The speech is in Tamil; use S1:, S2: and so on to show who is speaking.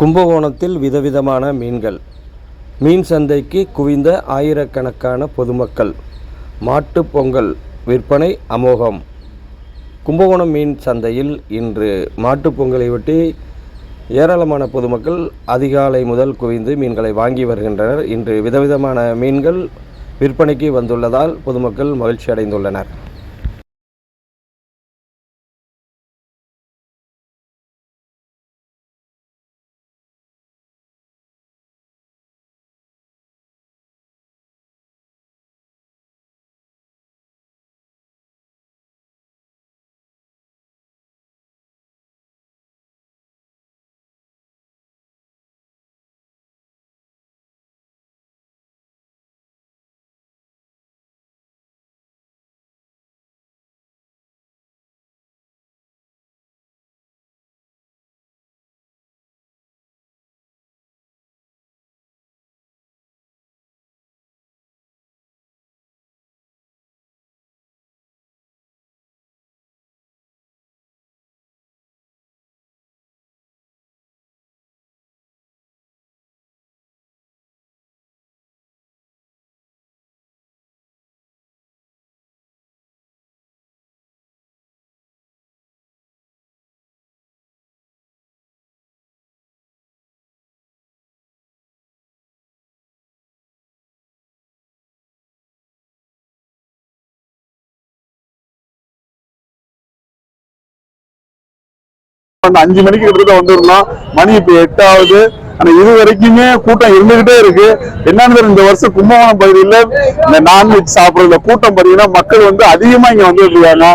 S1: கும்பகோணத்தில் விதவிதமான மீன்கள். மீன் சந்தைக்கு குவிந்த ஆயிரக்கணக்கான பொதுமக்கள். மாட்டுப் பொங்கல் விற்பனை அமோகம். கும்பகோணம் மீன் சந்தையில் இன்று மாட்டுப் பொங்கலையொட்டி ஏராளமான பொதுமக்கள் அதிகாலை முதல் குவிந்து மீன்களை வாங்கி வருகின்றனர். இன்று விதவிதமான மீன்கள் விற்பனைக்கு வந்துள்ளதால் பொதுமக்கள் மகிழ்ச்சி அடைந்துள்ளனர்
S2: அந்த அஞ்சு மணிக்கு கிட்டத்தட்ட வந்துருந்தோம் மணி இப்ப ஆகுது ஆனா இது வரைக்குமே கூட்டம் இருந்துகிட்டே இருக்கு. என்னன்னு இந்த வருஷம் கும்பகோணம் பகுதியில இந்த நான்வெஜ் சாப்பிடுறதுல கூட்டம் பாத்தீங்கன்னா மக்கள் வந்து அதிகமா இங்க வந்து இருக்காங்க